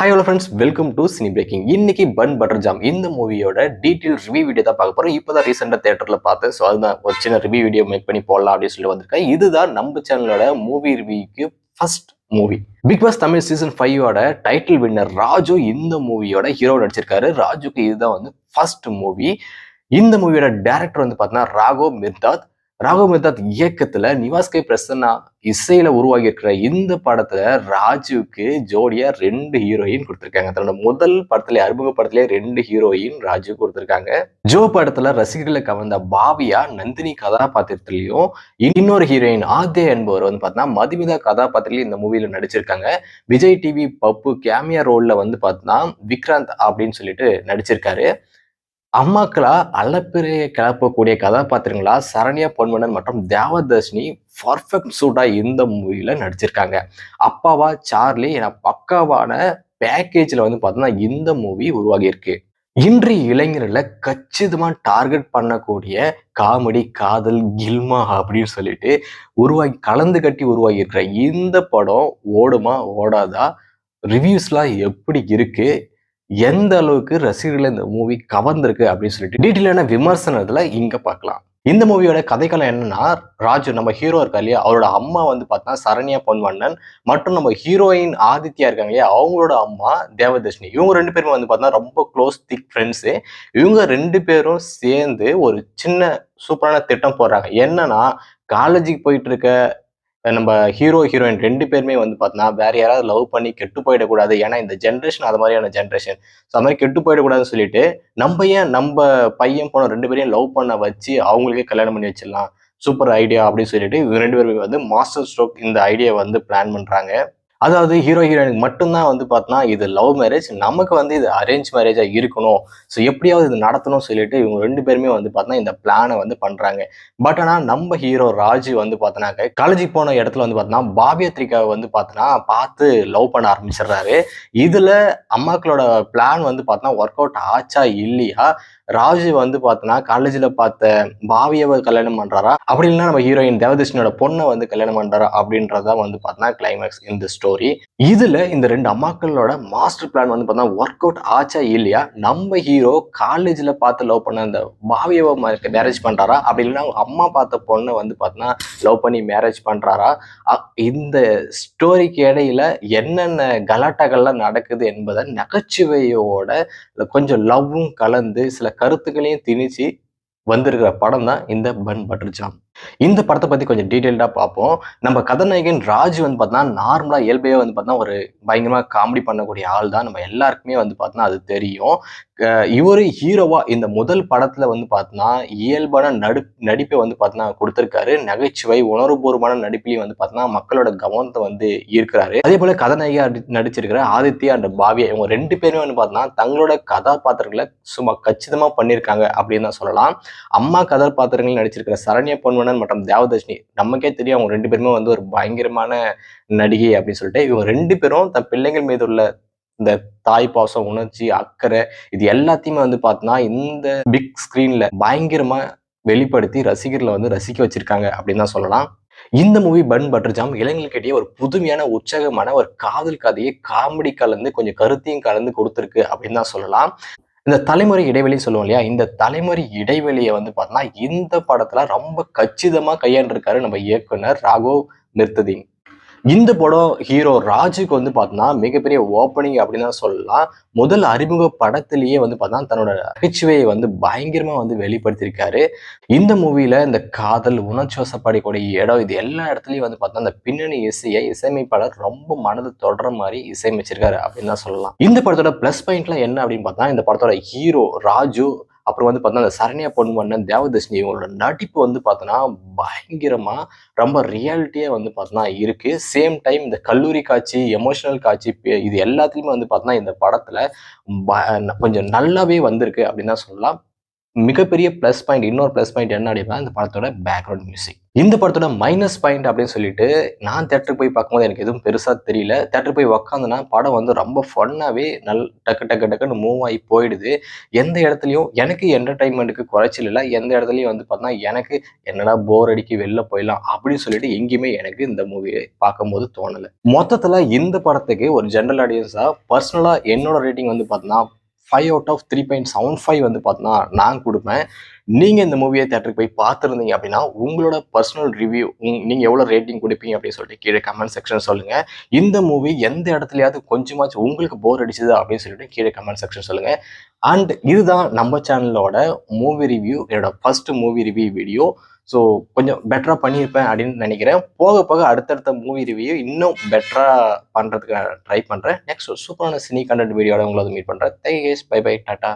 Hi hello friends welcome to cine breaking இன்னைக்கு bun butter jam இந்த மூவியோட detail review video தான் பார்க்க போறோம். இப்போ தான் ரீசெண்டாக தேட்டரில் பார்த்தேன். ஸோ அதுதான் ஒரு சின்ன ரிவ்யூ வீடியோ மேக் பண்ணி போடலாம் அப்படின்னு சொல்லி வந்திருக்கேன். இதுதான் நம்ம சேனலோட movie ரிவ்யூக்கு first movie Bigg Boss Tamil season ஃபைவோட title winner Raju இந்த மூவியோட ஹீரோ நடிச்சிருக்காரு. ராஜுக்கு இதுதான் வந்து ஃபர்ஸ்ட் மூவி இந்த மூவியோட டேரக்டர் வந்து பார்த்தீங்கன்னா ராகோ மிர்தாத். ராகு மெத்தாத் இயக்கத்துல நிவாஸ் கே பிரசன்னா இசையில உருவாகி இருக்கிற இந்த படத்துல ராஜுவுக்கு ஜோடியா ரெண்டு ஹீரோயின் கொடுத்திருக்காங்க. தன்னோட முதல் படத்துல அறிமுக படத்திலே ரெண்டு ஹீரோயின் ராஜு கொடுத்திருக்காங்க. ஜோ படத்துல ரசிகர்களை கவர்ந்த பாவியா நந்தினி கதாபாத்திரத்திலையும் இன்னொரு ஹீரோயின் ஆதே என்பவர் வந்து பார்த்தீங்கன்னா மதுமிதா கதாபாத்திரத்திலையும் இந்த மூவியில நடிச்சிருக்காங்க. விஜய் டிவி பப்பு கேமியா ரோல்ல வந்து பார்த்தீங்கன்னா விக்ராந்த் அப்படின்னு சொல்லிட்டு நடிச்சிருக்காரு. அம்மாக்களா அளப்பெரிய கிளப்பக்கூடிய கதாபாத்திரங்களா சரண்யா பொன்மனன் மற்றும் தேவதர்ஷினி பர்ஃபெக்ட் சூட்டா இந்த மூவியில நடிச்சிருக்காங்க. அப்பாவா சார்லி என பக்காவான பேக்கேஜ்ல வந்து பார்த்தோம்னா இந்த மூவி உருவாகி இருக்கு இன்றைய இளைஞர்களை கச்சிதமா டார்கெட் பண்ணக்கூடிய காமெடி காதல் கில்மா அப்படின்னு சொல்லிட்டு உருவாகி கலந்து கட்டி உருவாகி இருக்கிற இந்த படம் ஓடுமா ஓடாதா? ரிவ்யூஸ்லாம் எப்படி இருக்கு? எந்த அளவுக்கு ரசிகர்கள் இந்த மூவி கவர்ந்திருக்கு அப்படின்னு சொல்லிட்டு டீட்டெயிலான விமர்சனத்தில் இங்கே பார்க்கலாம். இந்த மூவியோட கதைக்களம் என்னன்னா ராஜு நம்ம ஹீரோ இருக்கா இல்லையா? அவரோட அம்மா வந்து பார்த்தா சரண்யா பொன்வண்ணன் மற்றும் நம்ம ஹீரோயின் ஆதித்யா இருக்காங்க இல்லையா? அவங்களோட அம்மா தேவதர்ஷினி. இவங்க ரெண்டு பேரும் வந்து பார்த்தா ரொம்ப க்ளோஸ் திக் ஃப்ரெண்ட்ஸு இவங்க ரெண்டு பேரும் சேர்ந்து ஒரு சின்ன சூப்பரான திட்டம் போடுறாங்க. என்னன்னா காலேஜுக்கு போயிட்டு இருக்க நம்ம ஹீரோ ஹீரோயின் ரெண்டு பேருமே வந்து பார்த்தோன்னா வேற யாராவது லவ் பண்ணி கெட்டு போயிடக்கூடாது. ஏன்னா இந்த ஜென்ரேஷன் அது மாதிரியான ஜென்ரேஷன் ஸோ அது மாதிரி கெட்டு போயிடக்கூடாதுன்னு சொல்லிட்டு நம்ம ஏன் நம்ம பையன் போன ரெண்டு பேரையும் லவ் பண்ண வச்சு அவங்களுக்கே கல்யாணம் பண்ணி வச்சிடலாம்? சூப்பர் ஐடியா அப்படின்னு சொல்லிட்டு இவங்க ரெண்டு பேருமே வந்து மாஸ்டர் ஸ்ட்ரோக் இந்த ஐடியா வந்து பிளான் பண்ணுறாங்க அதாவது ஹீரோ ஹீரோயினுக்கு மட்டும்தான் வந்து பார்த்தோன்னா இது லவ் மேரேஜ் நமக்கு வந்து இது அரேஞ்ச் மேரேஜாக இருக்கணும். ஸோ எப்படியாவது இது நடத்தணும்னு சொல்லிட்டு இவங்க ரெண்டு பேருமே வந்து பார்த்தோன்னா இந்த பிளானை வந்து பண்ணுறாங்க பட் ஆனால் நம்ம ஹீரோ ராஜு வந்து பார்த்தோன்னாக்க காலேஜுக்கு போன இடத்துல வந்து பார்த்தோன்னா பாபியத்ரிகாவை வந்து பார்த்தோன்னா பார்த்து லவ் பண்ண ஆரம்பிச்சிடுறாரு. இதில் அம்மாக்களோட பிளான் வந்து பார்த்தோன்னா ஒர்க் அவுட் ஆச்சா இல்லையா? ராஜு வந்து பார்த்தோன்னா காலேஜில் பார்த்த பாவியவை கல்யாணம் பண்ணுறாரா அப்படி இல்லைன்னா நம்ம ஹீரோயின் தேவதர்ஷனோட பொண்ணை வந்து கல்யாணம் பண்ணுறாரா அப்படின்றத வந்து பார்த்தோன்னா கிளைமேக்ஸ் இந்த ஸ்டோரி இதில் இந்த ரெண்டு அம்மாக்களோட மாஸ்டர் பிளான் வந்து பார்த்தா ஒர்க் அவுட் ஆச்சா இல்லையா? நம்ம ஹீரோ காலேஜில் பார்த்து லவ் பண்ண அந்த பாவியவை மேரேஜ் பண்ணுறாரா அப்படி இல்லைன்னா அவங்க அம்மா பார்த்த பொண்ணை வந்து பார்த்தோன்னா லவ் பண்ணி மேரேஜ் பண்ணுறாரா இந்த ஸ்டோரிக்கு இடையில என்னென்ன கலாட்டாக்கள்லாம் நடக்குது என்பதை நகைச்சுவையோட கொஞ்சம் லவ்வும் கலந்து சில கருத்துக்களையும் திணிச்சு வந்திருக்கிற படம் தான் இந்த பன் பட்டர் ஜாம் இந்த படத்தை பத்தி கொஞ்சம் டீட்டெயில்டாக பார்ப்போம். நம்ம கதாநாயகன் ராஜ் வந்து பார்த்தா நார்மலா இயல்பையே வந்து பார்த்தீங்கன்னா ஒரு பயங்கரமா காமெடி பண்ணக்கூடிய ஆள் தான் நம்ம எல்லாருக்குமே வந்து பார்த்தீங்கன்னா அது தெரியும். இவரு ஹீரோவா இந்த முதல் படத்துல வந்து பார்த்தோன்னா இயல்பான நடு நடிப்பை வந்து பார்த்தோன்னா கொடுத்திருக்காரு. நகைச்சுவை உணர்வுபூர்வமான நடிப்பிலையும் வந்து பார்த்தோன்னா மக்களோட கவனத்தை வந்து ஈர்க்கிறாரு. அதே போல கதாநாயகியா நடிச்சிருக்கிற ஆதித்யா அண்ட் பாவியா இவங்க ரெண்டு பேருமே வந்து பார்த்தோன்னா தங்களோட கதாபாத்திரங்களை சும்மா கச்சிதமா பண்ணியிருக்காங்க அப்படின்னு தான் சொல்லலாம். அம்மா கதாபாத்திரங்கள் நடிச்சிருக்கிற சரண்ய பொன்வன பொன்வனன் மற்றும் தேவதர்ஷினி. நமக்கே தெரியும் அவங்க ரெண்டு பேருமே வந்து ஒரு பயங்கரமான நடிகை அப்படின்னு சொல்லிட்டு இவங்க ரெண்டு பேரும் தன் பிள்ளைகள் மீது உள்ள இந்த தாய் பாசம் உணர்ச்சி அக்கறை இது எல்லாத்தையுமே வந்து பார்த்தோன்னா இந்த பிக் ஸ்கிரீன்ல பயங்கரமா வெளிப்படுத்தி ரசிகர்களை வந்து ரசிக்க வச்சிருக்காங்க அப்படின்னு தான் சொல்லலாம். இந்த மூவி பன் பட்டர் ஜாம் இளைஞர்கிட்டயே ஒரு புதுமையான உற்சாகமான ஒரு காதல் கதையை காமெடி கலந்து கொஞ்சம் கருத்தையும் கலந்து கொடுத்துருக்கு அப்படின்னு தான் சொல்லலாம். இந்த தலைமுறை இடைவெளி சொல்லுவோம் இல்லையா? இந்த தலைமுறை இடைவெளியை வந்து பார்த்தோன்னா இந்த படத்துல ரொம்ப கச்சிதமா கையாண்டிருக்காரு நம்ம இயக்குனர் ராகவ் நிர்த்ததிங் இந்த படம் ஹீரோ ராஜுக்கு வந்து பார்த்தோன்னா மிகப்பெரிய ஓப்பனிங் அப்படின்னு தான் சொல்லலாம். முதல் அறிமுக படத்திலேயே வந்து பார்த்தா தன்னோட நகைச்சுவையை வந்து பயங்கரமா வந்து வெளிப்படுத்தியிருக்காரு. இந்த மூவியில் இந்த காதல் உணர்ச்சி வசப்படக்கூடிய இடம் இது எல்லா இடத்துலயும் வந்து பார்த்தா அந்த பின்னணி இசையை இசையமைப்பாளர் ரொம்ப மனது தொடர மாதிரி இசையமைச்சிருக்காரு அப்படின்னு தான் சொல்லலாம். இந்த படத்தோட ப்ளஸ் பாயிண்ட்லாம் என்ன அப்படின்னு பார்த்தா இந்த படத்தோட ஹீரோ ராஜு அப்புறம் வந்து பார்த்தோன்னா அந்த சரண்யா பொன்வண்ணன் தேவதர்ஷினி இவங்களோட நடிப்பு வந்து பார்த்தோன்னா பயங்கரமாக ரொம்ப ரியாலிட்டியாக வந்து பார்த்தோன்னா இருக்குது சேம் டைம் இந்த கல்லூரி காட்சி எமோஷனல் காட்சி இது எல்லாத்துலேயுமே வந்து பார்த்தோன்னா இந்த படத்தில் ப- கொஞ்சம் நல்லாவே வந்திருக்கு அப்படின்னு தான் சொல்லலாம். மிகப்பெரிய ப்ளஸ் பாயிண்ட் இன்னொரு ப்ளஸ் பாயிண்ட் என்ன அப்படின்னா இந்த படத்தோட பேக்ரவுண்ட் மியூசிக் இந்த படத்தோட மைனஸ் பாயிண்ட் அப்படின்னு சொல்லிட்டு நான் தேட்டருக்கு போய் பார்க்கும்போது எனக்கு எதுவும் பெருசாக தெரியல. தேட்டருக்கு போய் உக்காந்துனா படம் வந்து ரொம்ப ஃபன்னாகவே நல் டக்கு டக்கு டக்குன்னு மூவ் ஆகி போயிடுது. எந்த இடத்துலையும் எனக்கு என்டர்டைன்மெண்ட்டுக்கு குறைச்சல் இல்லை. எந்த இடத்துலையும் வந்து பார்த்தா எனக்கு என்னடா போர் அடிக்கி வெளில போயிடலாம் அப்படின்னு சொல்லிட்டு எங்கேயுமே எனக்கு இந்த மூவியை பார்க்கும்போது தோணலை. மொத்தத்தில் இந்த படத்துக்கு ஒரு ஜென்ரல் ஆடியன்ஸாக பர்சனலாக என்னோட ரேட்டிங் வந்து பார்த்தோன்னா five out of three point seven five வந்து பார்த்தோன்னா நான் கொடுப்பேன். நீங்கள் இந்த மூவியை தேட்டருக்கு போய் பார்த்துருந்தீங்க அப்படின்னா உங்களோட பர்சனல் ரிவ்யூ நீங்கள் எவ்வளோ ரேட்டிங் கொடுப்பீங்க அப்படின்னு சொல்லிட்டு கீழே கமெண்ட் செக்ஷன் சொல்லுங்கள் இந்த மூவி எந்த இடத்துலையாவது கொஞ்சமாச்சும் உங்களுக்கு போர் அடிச்சுது அப்படின்னு சொல்லிட்டு கீழே கமெண்ட் செக்ஷன் சொல்லுங்கள் அண்ட் இதுதான் நம்ம சேனலோட மூவி ரிவ்யூ என்னோட first movie review video so கொஞ்சம் பெட்டராக பண்ணியிருப்பேன் அப்படின்னு நினைக்கிறேன். போக போக அடுத்தடுத்த மூவி ரிவ்யூ இன்னும் பெட்டராக பண்ணுறதுக்கு ட்ரை பண்ணுறேன் நெக்ஸ்ட் சூப்பரான சினி கண்டென்ட் வீடியோட உங்களை மீட் பண்ணுறேன் தேங்க்ஸ் பை பை டாட்டா